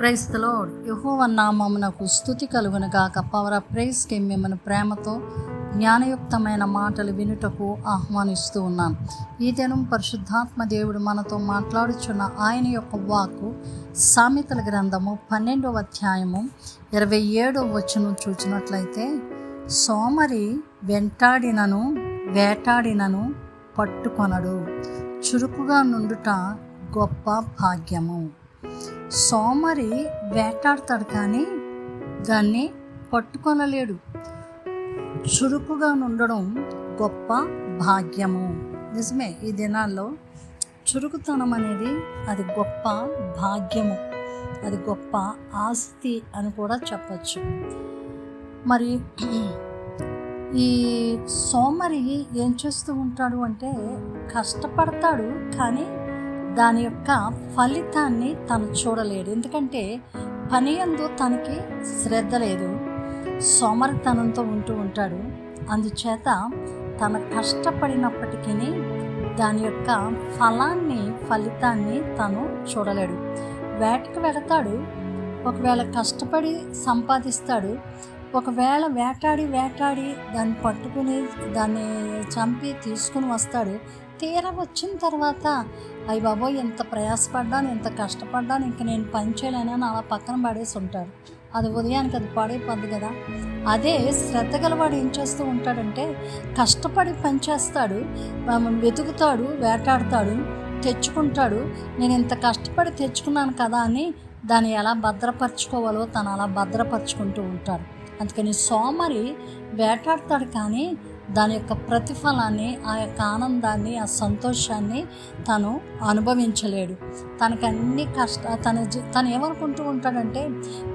ప్రైస్తలో యహోవ నామమునకు స్థుతి కలుగును గాక. పవర్ ఆఫ్ ప్రైస్కి మిమ్మల్ని ప్రేమతో జ్ఞానయుక్తమైన మాటలు వినుటకు ఆహ్వానిస్తూ ఉన్నాను. ఈ దినం పరిశుద్ధాత్మ దేవుడు మనతో మాట్లాడుచున్న ఆయన యొక్క వాకు సామెతల గ్రంథము పన్నెండవ అధ్యాయము ఇరవై ఏడవ వచనం చూచినట్లయితే సోమరి వెంటాడినను వేటాడినను పట్టుకొనడు. చురుకుగా నుండుట గొప్ప భాగ్యము. సోమరి వేటాడతాడు కానీ దాన్ని పట్టుకొనలేడు. చురుకుగా ఉండడం గొప్ప భాగ్యము. నిజమే ఈ దినాల్లో చురుకుతనం అనేది అది గొప్ప భాగ్యము. అది గొప్ప ఆస్తి అని కూడా చెప్పచ్చు. మరి ఈ సోమరి ఏం చేస్తూ ఉంటాడు అంటే కష్టపడతాడు కానీ దాని యొక్క ఫలితాన్ని తను చూడలేడు. ఎందుకంటే పని అందు తనకి శ్రద్ధ లేదు. సోమరితనంతో ఉంటూ ఉంటాడు. అందుచేత తన కష్టపడినప్పటికీ దాని యొక్క ఫలాన్ని ఫలితాన్ని తను చూడలేడు. వేటకు వెళతాడు. ఒకవేళ కష్టపడి సంపాదిస్తాడు. ఒకవేళ వేటాడి వేటాడి దాన్ని పట్టుకుని దాన్ని చంపి తీసుకుని వస్తాడు. తీరా వచ్చిన తర్వాత అయ్యి బాబోయ్ ఇంత ప్రయాసపడ్డాను ఇంత కష్టపడ్డాను ఇంక నేను పని చేయలేనని అలా పక్కన పడేసి ఉంటాడు. అది ఉదయానికి అది పడైపోద్ది కదా. అదే శ్రద్ధ గలవాడు ఏం చేస్తూ ఉంటాడంటే కష్టపడి పని చేస్తాడు వెతుకుతాడు వేటాడతాడు తెచ్చుకుంటాడు. నేను ఇంత కష్టపడి తెచ్చుకున్నాను కదా అని దాన్ని ఎలా భద్రపరచుకోవాలో తను అలా భద్రపరచుకుంటూ ఉంటాడు. అందుకని సోమరి వేటాడతాడు కానీ దాని యొక్క ప్రతిఫలాన్ని ఆ యొక్క ఆనందాన్ని ఆ సంతోషాన్ని తను అనుభవించలేడు. తనకు అన్ని కష్ట తన తను ఏమనుకుంటూ ఉంటాడంటే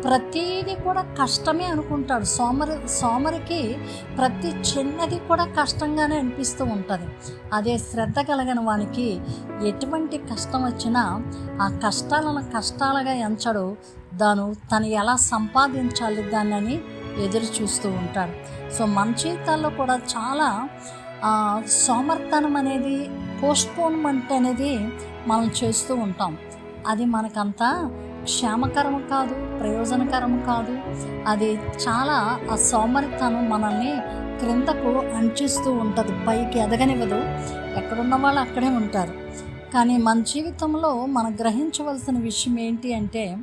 ప్రతీది కూడా కష్టమే అనుకుంటాడు. సోమరి సోమరికి ప్రతి చిన్నది కూడా కష్టంగానే అనిపిస్తూ ఉంటుంది. అదే శ్రద్ధ కలిగిన వానికి ఎటువంటి కష్టం వచ్చినా ఆ కష్టాలను కష్టాలుగా ఎంచడు. దాను తను ఎలా సంపాదించాలి దాన్నని ఎదురు చూస్తూ ఉంటాడు సో మన జీవితాల్లో కూడా చాలా ఆ, సోమర్తనం అనేది పోస్ట్పోన్మెంట్ అనేది మనం చేస్తూ ఉంటాం. అది మనకంతా క్షేమకరం కాదు ప్రయోజనకరం కాదు. అది చాలా ఆ సోమరితనం మనల్ని క్రిందకు అంచిస్తూ ఉంటుంది. పైకి ఎదగనివ్వదు. ఎక్కడున్న వాళ్ళు అక్కడే ఉంటారు. కానీ మన జీవితంలో మనం గ్రహించవలసిన విషయం ఏంటి అంటే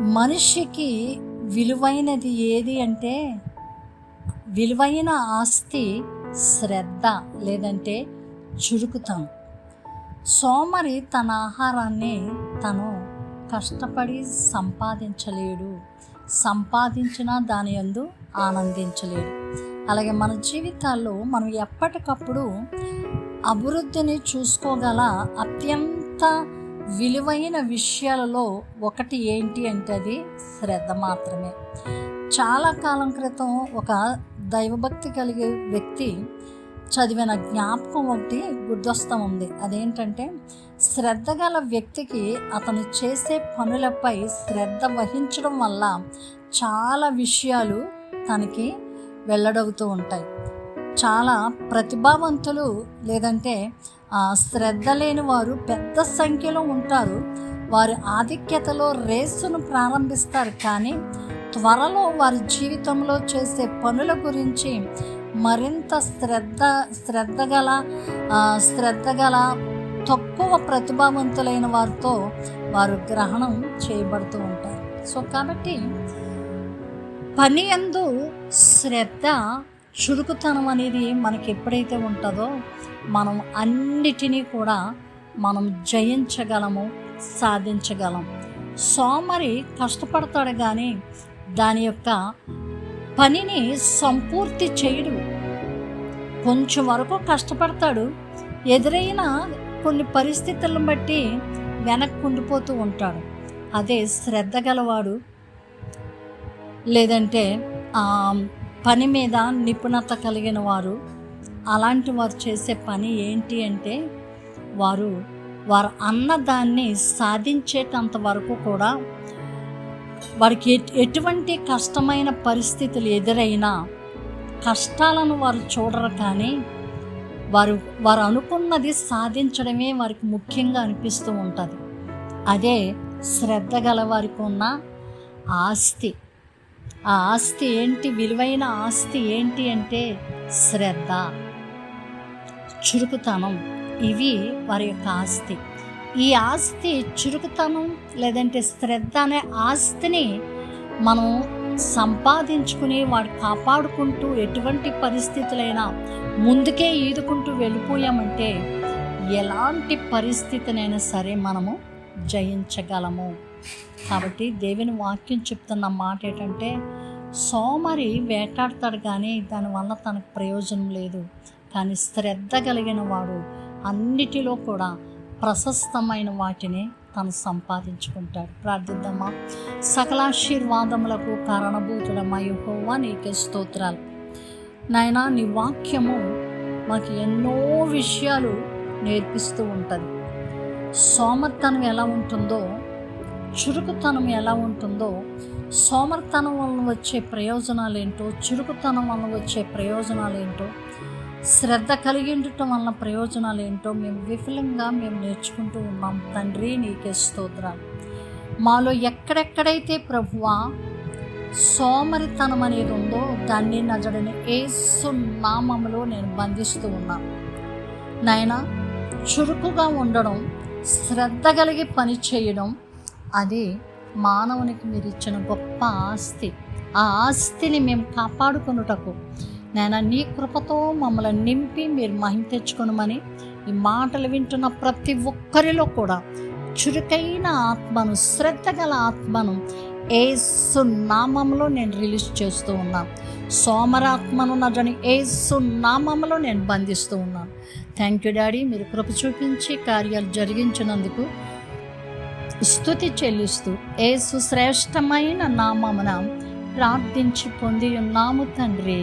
మనిషికి విలువైనది ఏది అంటే విలువైన ఆస్తి శ్రద్ధ లేదంటే చురుకుతనం సోమరి తన ఆహారాన్ని తను కష్టపడి సంపాదించలేడు. సంపాదించినా దాని యందు ఆనందించలేడు. అలాగే మన జీవితాల్లో మనం ఎప్పటికప్పుడు అభివృద్ధిని చూసుకోగల అత్యంత విలువైన విషయాలలో ఒకటి ఏంటి అంటే అది శ్రద్ధ మాత్రమే. చాలా కాలం క్రితం ఒక దైవభక్తి కలిగే వ్యక్తి చదివిన జ్ఞాపకం ఒకటి గుర్తొస్తూ ఉంది. అదేంటంటే శ్రద్ధ గల వ్యక్తికి అతను చేసే పనులపై శ్రద్ధ వహించడం వల్ల చాలా విషయాలు తనకి వెల్లడవుతూ ఉంటాయి. చాలా ప్రతిభావంతులు లేదంటే శ్రద్ధ లేని వారు పెద్ద సంఖ్యలో ఉంటారు. వారి ఆధిక్యతలో రేసును ప్రారంభిస్తారు. కానీ త్వరలో వారి జీవితంలో చేసే పనుల గురించి మరింత శ్రద్ధ శ్రద్ధగల శ్రద్ధగల తక్కువ ప్రతిభావంతులైన వారితో వారు గ్రహణం చేయబడుతూ ఉంటారు. సో కాబట్టి పని అందు శ్రద్ధ చురుకుతనం అనేది మనకి ఎప్పుడైతే ఉంటుందో మనం అన్నిటినీ కూడా మనం జయించగలము. సాధించగలం. సోమరి కష్టపడతాడు కానీ దాని యొక్క పనిని సంపూర్తి చేయడు. కొంచెం వరకు కష్టపడతాడు. ఎదురైన కొన్ని పరిస్థితులను బట్టి వెనక్కి ఉండిపోతూ ఉంటాడు. అదే శ్రద్ధ గలవాడు. లేదంటే పని మీద నిపుణత కలిగిన వారు. అలాంటి వారు చేసే పని ఏంటి అంటే వారు వారు అన్నదాన్ని సాధించేటంత వరకు కూడా వారికి ఎటువంటి కష్టమైన పరిస్థితులు ఎదురైనా కష్టాలను వారు చూడరు కానీ వారు వారు అనుకున్నది సాధించడమే వారికి ముఖ్యంగా అనిపిస్తూ ఉంటుంది. అదే శ్రద్ధ గల వారికి ఉన్న ఆస్తి. ఆ ఆస్తి ఏంటి? విలువైన ఆస్తి ఏంటి అంటే శ్రద్ధ. చురుకుతనం. ఇవి వారి యొక్క ఆస్తి. ఈ ఆస్తి చురుకుతనం లేదంటే శ్రద్ధ అనే ఆస్తిని మనం సంపాదించుకుని వాడు కాపాడుకుంటూ ఎటువంటి పరిస్థితులైనా ముందుకే ఈదుకుంటూ వెళ్ళిపోయామంటే ఎలాంటి పరిస్థితినైనా సరే మనము జయించగలము. కాబట్టి దేవుని వాక్యం చెప్తున్న మాట ఏంటంటే సోమరి వేటాడతాడు కానీ దానివల్ల తనకు ప్రయోజనం లేదు. కానీ శ్రద్ధ కలిగిన వాడు అన్నిటిలో కూడా ప్రశస్తమైన వాటిని తను సంపాదించుకుంటాడు. ప్రార్థిద్దామా? సకలాశీర్వాదములకు కారణభూతుడమ్మా యెహోవా నీకే స్తోత్రాలు. నాయనా నీ వాక్యము మాకు ఎన్నో విషయాలు నేర్పిస్తూ ఉంటుంది. సోమర్తనం ఎలా ఉంటుందో చురుకుతనం ఎలా ఉంటుందో సోమర్తనం వలన వచ్చే ప్రయోజనాలు ఏంటో చురుకుతనం వలన వచ్చే ప్రయోజనాలు ఏంటో శ్రద్ధ కలిగి ఉండటం వలన ప్రయోజనాలు ఏంటో మేము విఫలంగా మేము నేర్చుకుంటూ ఉన్నాం. తండ్రి నీకే స్తోత్రాలు. మాలో ఎక్కడెక్కడైతే ప్రభువ సోమరితనం అనేది ఉందో దాన్ని నజడని ఏసు నామములో నేను బంధిస్తూ ఉన్నాను నాయన చురుకుగా ఉండడం శ్రద్ధ కలిగి పని చేయడం అది మానవునికి మీరు ఇచ్చిన గొప్ప ఆస్తి. ఆ ఆస్తిని మేము కాపాడుకొనుటకు నేను నీ కృపతో మమ్మల్ని నింపి మీరు మహిమ తెచ్చుకొనమని ఈ మాటలు వింటున్న ప్రతి ఒక్కరిలో కూడా చురుకైన ఆత్మను శ్రద్ధ గల ఆత్మను ఏసు నామంలో నేను రిలీజ్ చేస్తూ ఉన్నాను సోమరాత్మను నటని ఏసు నామంలో నేను బంధిస్తూ ఉన్నాను థ్యాంక్ యూ డాడీ మీరు కృప చూపించి కార్యాలు జరిగించినందుకు స్థుతి చెల్లిస్తూ ఏసు శ్రేష్టమైన నామమున ప్రార్థించి పొంది ఉన్నాము తండ్రి.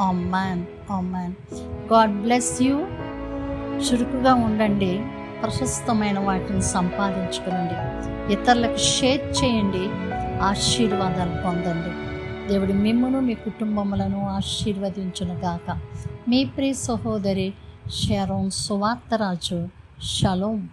Amen amen God bless you చురుకుగా ఉండండి. ప్రశస్తమైన వాటిని సంపాదించుకునండి. ఇతరులకు షేర్ చేయండి. ఆశీర్వాదాలు పొందండి. దేవుడు మిమ్మను మీ కుటుంబములను ఆశీర్వదించును గాక. మీ ప్రియ సహోదరి షారోన్ సువార్తరాజు షలోం.